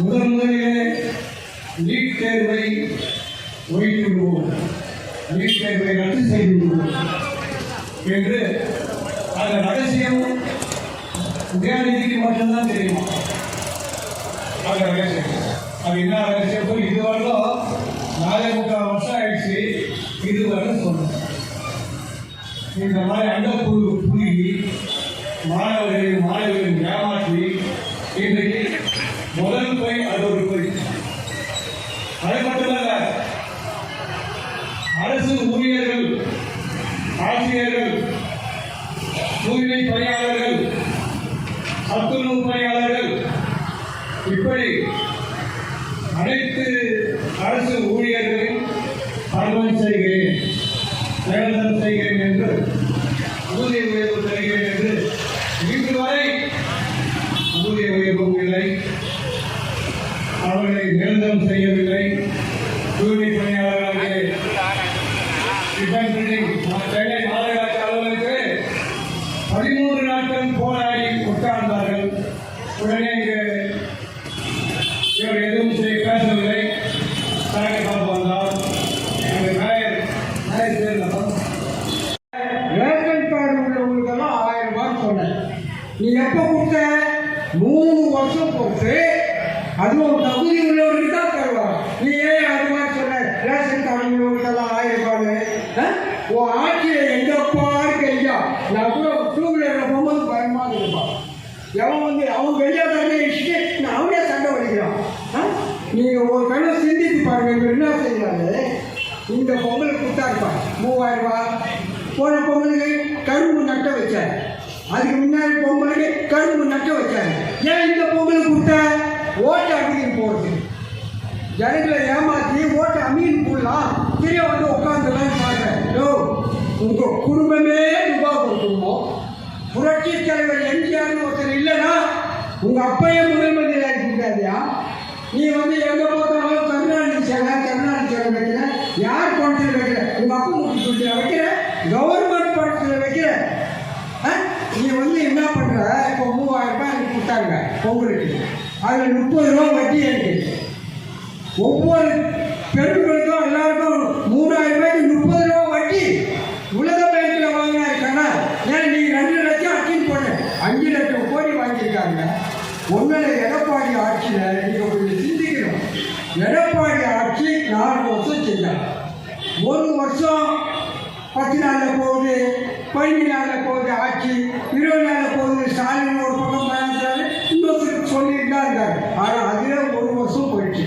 முதன் முதலிலே நீட் தேர்வை ஒழித்து விடுவோம் நீட் தேர்வை ரத்து செய்து விடுவோம் என்று அந்த ரகசியம் உதயாநிதிக்கு மட்டும்தான் தெரியும்? அந்த ரகசியம். அது என்ன ரகசியம்? இதுவரையிலும் நாலே முக்கால் வருஷம் ஆயிடுச்சு. இதுவரை சொன்னேன். இந்த மாதிரி அண்டக்குழு புழுகி மாணவர்களை மாணவர்களை ஏமாற்றி இன்றைக்கு முதல் போய் அது ஒரு போய் அது மட்டுமல்ல அரசு ஊழியர்கள் ஆசிரியர்கள் தூய்மை பணியாளர்கள் சத்துணவு பணியாளர்கள் இப்படி நீ எப்போ கொடுத்த? மூணு வருஷம் போட்டு அதுவும் தகுதி உள்ளவர்களுக்கு தான் தருவாங்க நீ ஏன் அது மாதிரி சொன்ன? ரேஷன் கார்டு உள்ளவங்களுக்கெல்லாம் ஆயிரம் ரூபாய் ஆ? உன் ஆட்சியை எங்க பாரு ஐயா நான் கூட டூ வீலரில் போகும்போது பயமாக இருப்பான். எவன் வந்து அவன் வெளியாதாரே இஷ்டி நான் அவனே சண்டை வலிக்கிறான் ஆ? நீங்க ஒரு கண்ணை சிந்தித்து பாருங்க இவர் என்ன செய்யறாரு இந்த பொங்கலுக்கு கொடுத்தாருப்பா மூவாயிரம் ரூபா போன பொங்கல் அதுக்கு முன்னாடி பொங்கலுக்கு கரும்பு நட்ட வச்சாங்க ஏன் இந்த பொங்கலுக்கு கொடுத்த? ஓட்டு அமீன் போடுது. ஜனங்களை ஏமாத்தி ஓட்டு அமீன் போடலாம் திரும்ப வந்து உட்காந்துலாம் பாருங்க யோ உங்கள் குடும்பமே ரூபா குடும்பம் புரட்சி தலைவர் எம்ஜிஆர்னு ஒருத்தர் இல்லைன்னா உங்கள் அப்பையே முதல் மந்திரி நீ வந்து எங்கே பார்த்தாலும் கருணாநிதி சேவை கருணாநிதி சேவை வைக்கிற யார் பணத்தில் வைக்கிற உங்கள் அப்பா முட்டி சொல்லிட்டு வைக்கிற கவர்மெண்ட் பணத்தில் வைக்கிற வந்து என்ன பண்ணுற இப்போ மூவாயிரம் ரூபாய் எனக்கு கொடுத்தாங்க பொங்கலுக்கு. அதில் முப்பது ரூபா வட்டி எனக்கு ஒவ்வொரு பெண்களுக்கும் எல்லாருக்கும் மூணாயிரம் ரூபாய்க்கு முப்பது ரூபா வட்டி உலக பேங்க்ல வாங்கினாரு ஏன் நீ ரெண்டு லட்சம் அச்சின் போன அஞ்சு லட்சம் கோடி வாங்கியிருக்காங்க. ஒன்றில் எடப்பாடி ஆட்சியில் நீங்கள் கொஞ்சம் சிந்திக்கணும். எடப்பாடி ஆட்சி நாலு வருஷம் செஞ்சாங்க ஒரு வருஷம் பத்து நாளில் போகுது பதினஞ்சு நாளில் போகுது ஆட்சி. இருபது நாளில் போகுது. ஸ்டாலின் ஒரு பக்கம் பயணிச்சாரு இன்னொருத்தருக்கு சொல்லிட்டு தான் இருக்காரு. ஆனால் அதில் ஒரு வருஷம் போயிடுச்சு.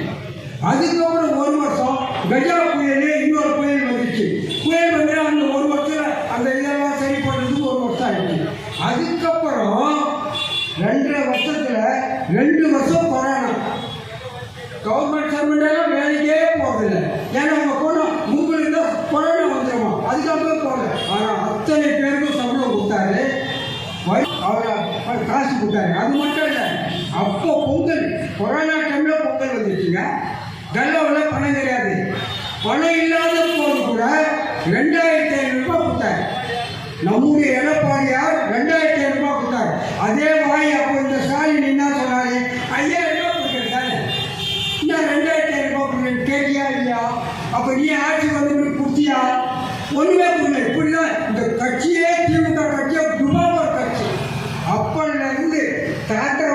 அதுக்கப்புறம் ஒரு வருஷம் கஜா புயலே இன்னொரு புயல் வந்துச்சு. புயல் வந்து அந்த ஒரு வருஷம் அந்த இதெல்லாம் சரி பண்ணுறதுக்கு ஒரு வருஷம் ஆயிடுச்சு. அதுக்கப்புறம் ரெண்டரை வருஷத்தில் ரெண்டு வருஷம் கொரோனா கவர்மெண்ட் சர்வெண்டெல்லாம் வேலைக்கே போகிறதில்ல ஏன்னா அவங்க போனோம் உங்களுக்கு தான் கொரோனா வந்துடுமா அதுக்கப்புறம் போகல. ஆனால் அத்தனை பேருக்கும் சம்பளம் கொடுத்தாரு வை- அவர் அவர் காசு கொடுத்தாரு. அது மட்டும் இல்லை அப்போ பொங்கல் கொரோனா டைமில் பொங்கல் வந்துருச்சுங்க கல்லோவில் பணம் கிடையாது. பணம் இல்லாத போது கூட ரெண்டாயிரத்தி ஐநூறுரூபா கொடுத்தாரு. நம்முடைய எடப்பாடியார் ரெண்டாயிரத்தி ஐநூறுரூபா கொடுத்தாரு. அதே வாய் அப்போ இந்த ஸ்டாலின் ట్రాక్టర్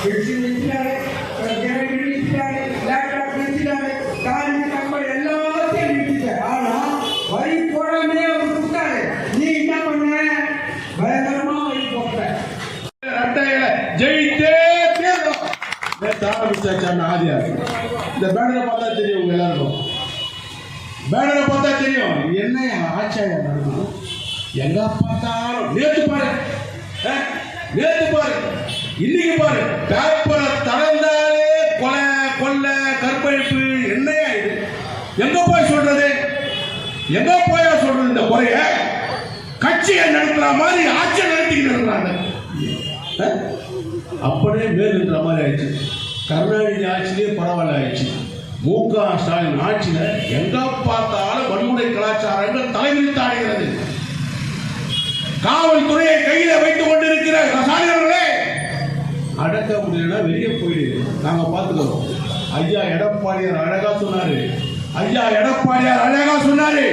பென்சில் நிறுத்தினாரு கிரைண்டர் லேப்டாப் நிறுத்தினாரு காலி கம்பல் ஆனா வரி போடாமே அவர் கொடுத்தாரு நீ என்ன பண்ண பயங்கரமா வரி போட்ட ரெட்டையில ஜெயித்தே தீரணும். நேத்து ஆரம்பிச்சாச்சான்னு இந்த பேனரை பார்த்தா தெரியும் உங்க எல்லாருக்கும் பேனரை பார்த்தா தெரியும் என்ன எங்க பார்த்தாலும் நேத்து பாரு நேத்து பாரு இன்னைக்கு பாரு பேப்பரை திறந்தாலே கொலை கொள்ளை கற்பழிப்பு என்னையா இது? எங்க போய் சொல்றது? எங்க போய் சொல்றது இந்த குறைய? கட்சியை நடத்துற மாதிரி ஆட்சியை நடத்திக்கிட்டு இருக்கிறாங்க. அப்படியே மேல் நின்ற மாதிரி ஆயிடுச்சு. கருணாநிதி ஆட்சியிலே பரவாயில்ல ஆயிடுச்சு. மு க ஸ்டாலின் ஆட்சியில எங்க பார்த்தாலும் வன்முறை கலாச்சாரங்கள் தலைவிரித்தாடுகிறது காவல்துறையை கையில வைத்துக் கொண்டிருக்கிற ரசாயனர்களே அடக்க முடியலன்னா வெளியே போயிடு. நாங்கள் பார்த்துக்கிறோம். ஐயா எடப்பாடியார் அழகா சொன்னாரு. ஐயா எடப்பாடியார் அழகா சொன்னாரு.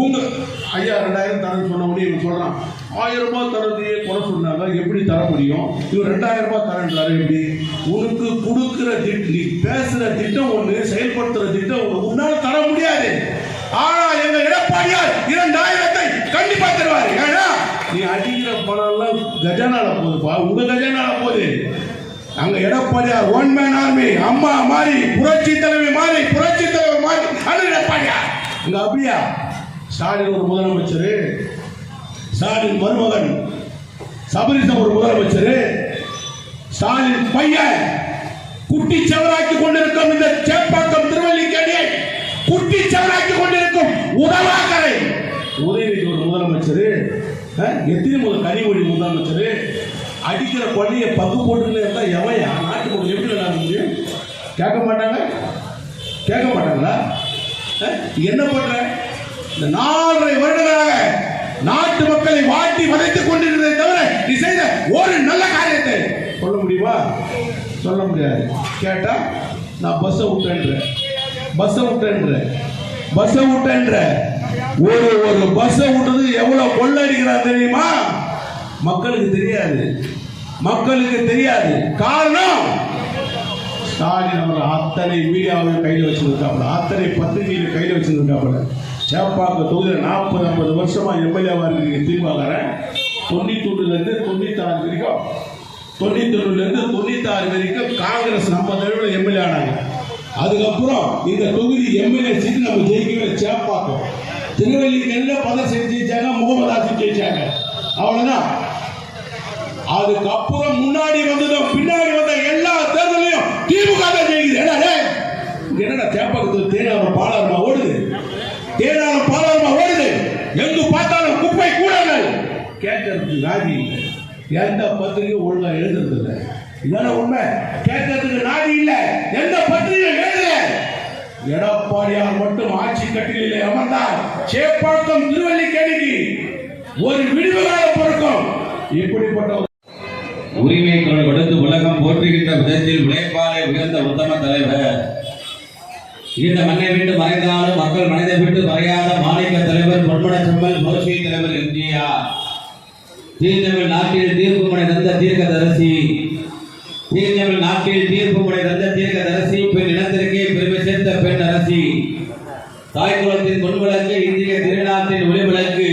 உங்க ஐயா ரெண்டாயிரம் தரேன்னு சொன்ன உடனே இவன் சொல்றான். ஆயிரம் ரூபாய் தரதையே குறை சொன்னாங்க எப்படி தர முடியும்? இவர் ரெண்டாயிரம் ரூபாய் தரேன்றாரு எப்படி? உனக்கு கொடுக்குற திட்டம் நீ பேசுற திட்டம் ஒண்ணு செயல்படுத்துற திட்டம் ஒண்ணு உன்னால தர முடியாது. ஆனா எங்க எடப்பாடியார் இரண்டாயிரத்தை கண்டிப்பா தருவாரு. ஏன்னா நீ அடிக்கிற பணம்லாம் கஜானால போகுதுப்பா உங்க கஜானால போகுது. அங்க எடப்பாடியார் ஒன் மேன் ஆர்மி அம்மா மாறி புரட்சி தலைவி மாறி புரட்சி தலைவர் மாறி அண்ணன் எடப்பாடியார் இங்க அப்படியா? ஸ்டாலின் ஒரு முதலமைச்சர். ஸ்டாலின் மருமகன். சபரிசம் ஒரு முதலமைச்சர். ஸ்டாலின் பையன். குட்டி செவராக்கி கொண்டிருக்கும் இந்த சேப்பாக்கம் திருவல்லிக்கேணியை குட்டி செவராக்கி கொண்டிருக்கும் உதவாக்கரை உதயநிதி ஒரு முதலமைச்சர். எத்தனை முதல் கனிமொழி முதலமைச்சர் அடிக்கிற கொள்ளையை பங்கு போட்டுன்னு இருந்தால் எவையா நாட்டுக்கு எப்படி விளையாட முடியும்? கேட்க மாட்டாங்க? கேட்க மாட்டாங்களா? என்ன பண்ற? இந்த நாலரை வருடங்களாக நாட்டு மக்களை வாட்டி வதைத்துக் கொண்டிருந்ததை தவிர நீ செய்த ஒரு நல்ல காரியத்தை சொல்ல முடியுமா? சொல்ல முடியாது. கேட்டா நான் பஸ்ஸை விட்டேன்ற பஸ்ஸை விட்டேன்ற பஸ்ஸை விட்டேன்ற ஒரு ஒரு பஸ்ஸை விட்டது எவ்வளவு கொள்ளடிக்கிறான் தெரியுமா? மக்களுக்கு தெரியாது. மக்களுக்கு தெரியாது. காரணம் ஸ்டாலின் அவர் அத்தனை மீடியாவையும் கையில் வச்சிருக்காப்புல. அத்தனை பத்திரிகையில் கையில் வச்சிருக்காப்புல. சேப்பாக்க தொகுதியில் நாற்பது ஐம்பது வருஷமா எம்எல்ஏவா இருக்கீங்க தீர்வாகிறேன் தொண்ணூத்தொன்னுலேருந்து தொண்ணூத்தாறு வரைக்கும் தொண்ணூத்தொன்னுலேருந்து தொண்ணூத்தாறு வரைக்கும் காங்கிரஸ் நம்ம தலைவர் எம்எல்ஏ ஆனாங்க. அதுக்கப்புறம் இந்த தொகுதி எம்எல்ஏ சீட்டு நம்ம ஜெயிக்கவே சேப்பாக்கம் திருவல்லிக்கல்ல பதம் செஞ்சு ஜெயிச்சாங்க முகமது ஜெயிச்சாங்க அவ்வளவுதான். அதுக்கப்புறம் முன்னாடி வந்ததும் பின்னாடி வந்த எல்லா தேர்தலையும் திமுக தான் ஜெயிக்குது. என்ன என்னடா தேப்பகத்து தேனாரம் பாலாரமா ஓடுது. தேனாரம் பாலாரமா ஓடுது. எங்கு பார்த்தாலும் குப்பை கூடங்கள். கேட்கறதுக்கு நாதி இல்லை. எந்த பத்திரிகையும் ஒழுங்கா எழுதுறது இல்லை இதான உண்மை? கேட்கறதுக்கு நாதி இல்லை எந்த பத்திரிகை எழுதல எடப்பாடியார் மட்டும் ஆட்சி கட்டிலே அமர்ந்தார் சேப்பாக்கம் திருவல்லிக்கேணிக்கு ஒரு விடுவு காலம் பிறக்கும். இப்படிப்பட்ட உரிமை குரல் கொடுத்து உலகம் போற்றுகின்ற விதத்தில் உழைப்பாலே உயர்ந்த உத்தம தலைவர். இந்த மண்ணை விட்டு மறைந்தாலும் மக்கள் மனிதை விட்டு மறையாத மாநில தலைவர் பொன்மன செம்மல் மோசி தலைவர் எம்ஜிஆர். தீர்ந்தமிழ் நாட்டில் தீர்ப்பு முறை தந்த தீர்க்கதரிசி. தீர்ந்தமிழ் நாட்டில் தீர்ப்பு முறை தந்த தீர்க்கதரிசி. பெண் இனத்திற்கே பெருமை தாய்க்குளத்தின் பொன்விளக்கு இந்திய திருநாட்டின் ஒளிவிளக்கு.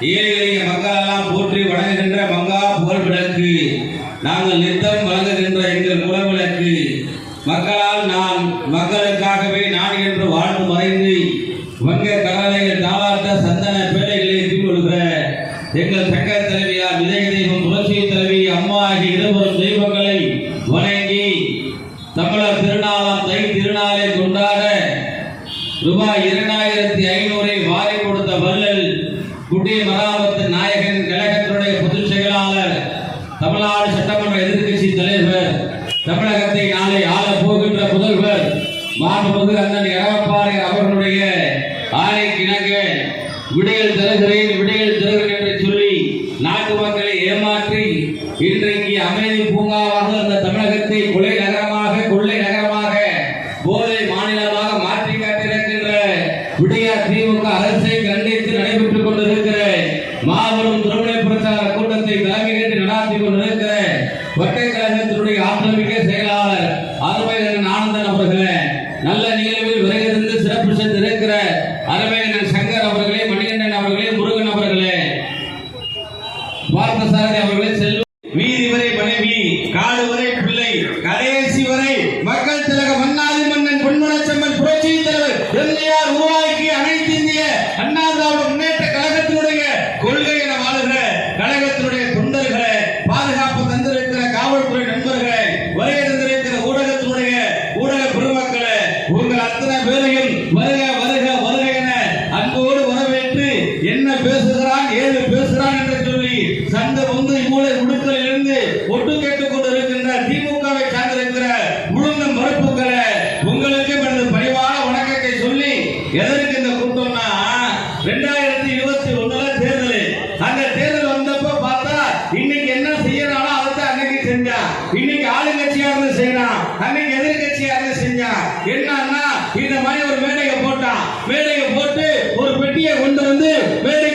ஏழை எளிய மக்களெல்லாம் போற்றி வணங்குகின்ற மங்கா புகழ் விளக்கு. நாங்கள் நித்தம் வழங்குகின்ற எங்கள் குலவிளக்கு. மக்களால் நான் மக்களுக்காகவே செய்யறான் அன்னைக்கு எதிர்கட்சி அரசு செஞ்சா என்னன்னா இந்த மாதிரி ஒரு மேடையை போட்டான் மேடையை போட்டு ஒரு பெட்டியை கொண்டு வந்து மேடை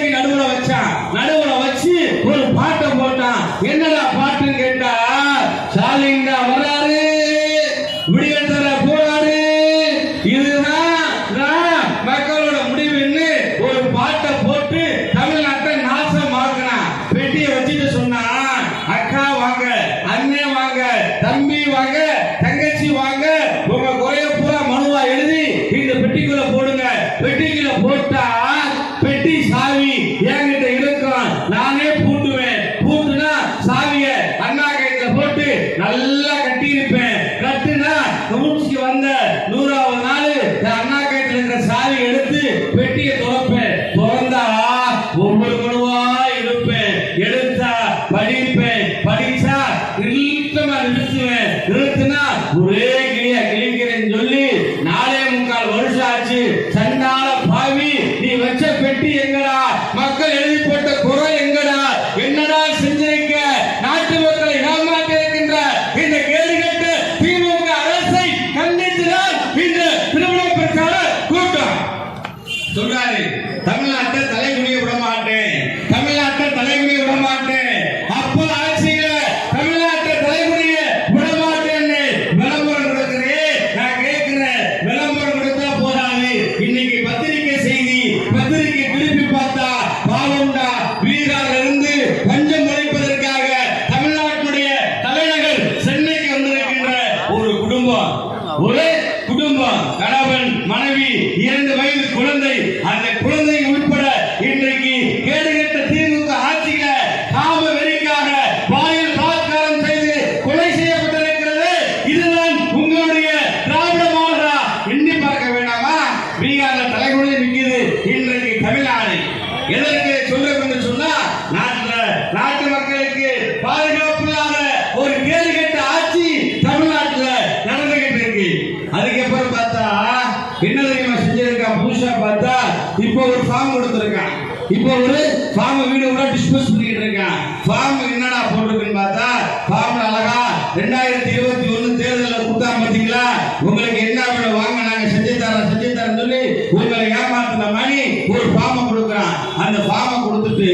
பாத்தீங்களா? உங்களுக்கு என்ன வேணும் வாங்க நாங்க செஞ்சு தரோம் செஞ்சு தரோம் சொல்லி உங்களை ஏமாத்தின மாதிரி ஒரு ஃபார்மை கொடுக்குறான். அந்த ஃபார்மை கொடுத்துட்டு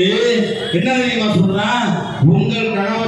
என்ன தெரியுமா சொல்றான்? உங்கள் கனவை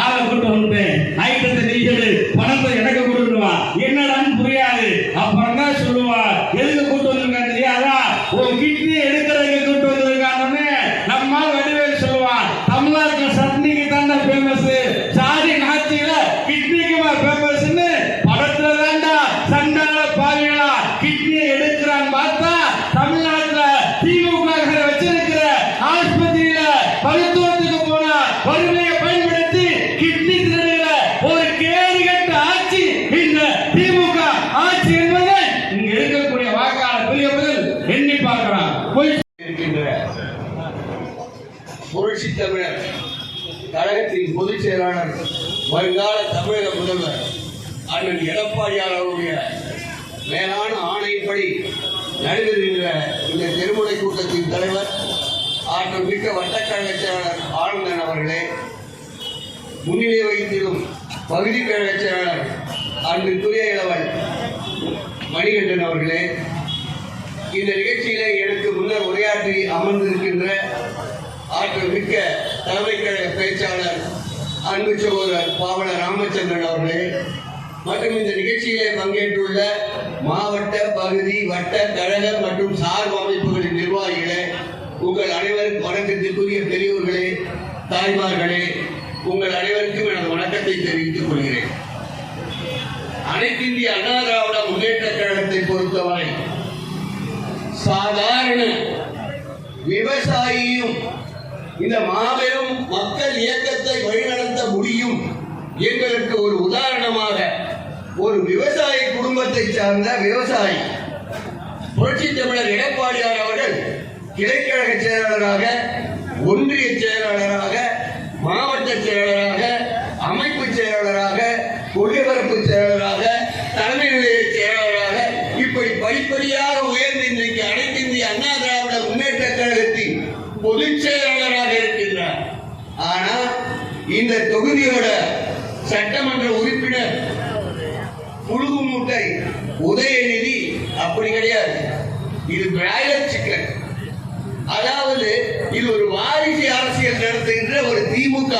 ஆளை கொண்டு வந்து ஐட்டத்தை நீச்சல் புரட்சி தமிழர் கழகத்தின் பொதுச் செயலாளர் வருங்கால தமிழக முதல்வர் அண்ணன் எடப்பாடியார் அவருடைய மேலான ஆணையின்படி நடைபெறுகின்ற இந்த திருமுறை கூட்டத்தின் தலைவர் ஆற்றல் மிக்க வட்டக்கழக செயலாளர் ஆனந்தன் அவர்களே முன்னிலை வகித்திடும் பகுதி கழக செயலாளர் அன்பிற்குரிய இளவல் மணிகண்டன் அவர்களே இந்த நிகழ்ச்சியிலே எனக்கு முன்னர் உரையாற்றி அமர்ந்திருக்கின்ற ஆற்றல் மிக்க தலைமை கழக பேச்சாளர் அன்பு சகோதரர் பாவல ராமச்சந்திரன் அவர்களே மற்றும் இந்த நிகழ்ச்சியிலே பங்கேற்றுள்ள மாவட்ட பகுதி வட்ட கழக மற்றும் சார்பு அமைப்புகளின் நிர்வாகிகளே உங்கள் அனைவருக்கும் வணக்கத்திற்குரிய பெரியோர்களே தாய்மார்களே உங்கள் அனைவருக்கும் எனது வணக்கத்தை தெரிவித்துக் கொள்கிறேன். அனைத்து இந்திய அண்ணா திராவிட முன்னேற்ற கழகத்தை பொறுத்தவரை சாதாரண விவசாயி இந்த மாபெரும் மக்கள் இயக்கத்தை வழிநடத்த முடியும் எங்களுக்கு ஒரு உதாரணமாக ஒரு விவசாய குடும்பத்தை சார்ந்த விவசாயி புரட்சி தமிழர் எடப்பாடியார் அவர்கள் கிளைக்கழக செயலாளராக ஒன்றிய செயலாளராக மாவட்ட செயலாளராக அமைப்பு செயலாளராக கொள்கைபரப்பு செயலாளராக தலைமை நிலைய செயலாளராக இப்படி படிப்படியாக உயர்ந்து இன்றைக்கு அனைத்து இந்திய அண்ணா திராவிட முன்னேற்ற கழகத்தின் பொதுச் செயலாளராக இருக்கின்றார் ஆனா இந்த தொகுதியோட சட்டமன்ற உறுப்பினர் புழுகு மூட்டை உதயநிதி அப்படி கிடையாது. இது பிராய்லர் சிக்கன் அதாவது இது ஒரு வாரிசு அரசியல் நடத்துகின்ற ஒரு திமுக.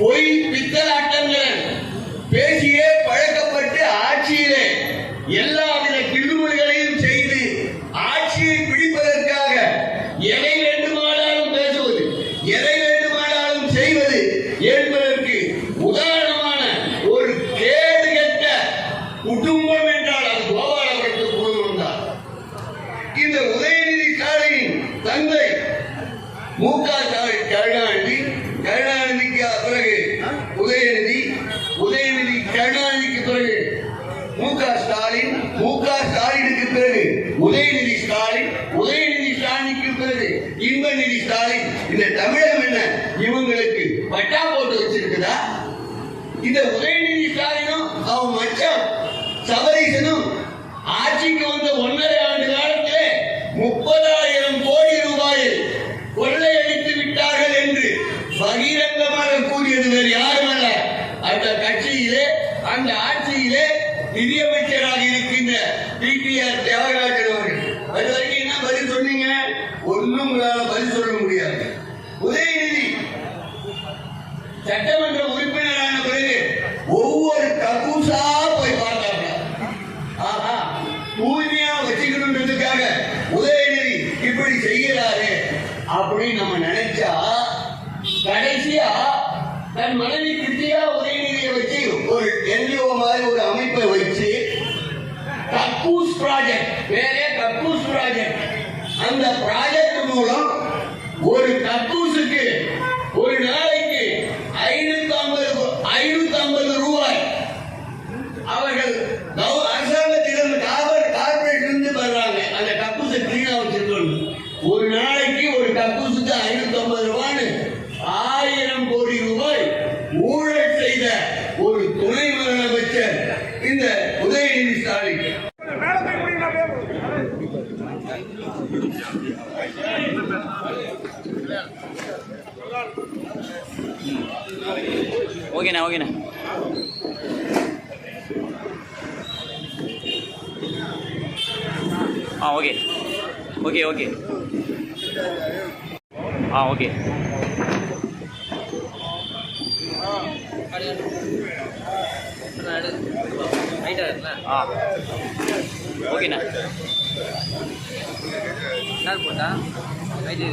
பொய் பித்தலாட்டங்கள் பேசியே பழக்கப்பட்டு ஆட்சியிலே எல்லாவித கிள்ளுமொழிகளையும் செய்து ஆட்சியை பிடிப்பதற்காக எதை வேண்டுமானாலும் பேசுவது எதை வேண்டுமானாலும் செய்வது என்பதற்கு உதாரணமான ஒரு கேடு கெட்ட குடும்பம் என்றால் அது கோபாலபுரத்து குடும்பம் தான் இந்த உதயநிதி ஸ்டாலினின் தந்தை மு க ஸ்டாலின் கருணாநிதி கருணாநிதிக்கு பிறகு உதயநிதி உதயநிதி கருணாநிதிக்கு பிறகு மு க ஸ்டாலின் மு க ஸ்டாலினுக்கு பிறகு உதயநிதி ஸ்டாலின் உதயநிதி ஸ்டாலினுக்கு பிறகு இன்பநிதி ஸ்டாலின் இந்த தமிழகம் என்ன இவங்களுக்கு பட்டா போட்டு வச்சிருக்குதா இந்த உதயநிதி ஸ்டாலினும் அவன் மச்சம் சபரீசனும் ஆட்சிக்கு வந்த ஒன்னு நினைச்சா கடைசியா தன் மனைவி கிருத்தியா உதயநிதியை வச்சு ஒரு என்ஜிஓ மாதிரி ஒரு அமைப்பை வச்சு கக்கூஸ் ப்ராஜெக்ட் வேறே கக்கூஸ் ப்ராஜெக்ட் அந்த ப்ராஜெக்ட் மூலம் ஒரு கக்கூசுக்கு ஓகேண்ணா ஓகேண்ணா. ஆ ஓகே. Okay okay. ஆ ஓகே. ஆ ஓகேண்ணா. யார் போட்டா ரைட்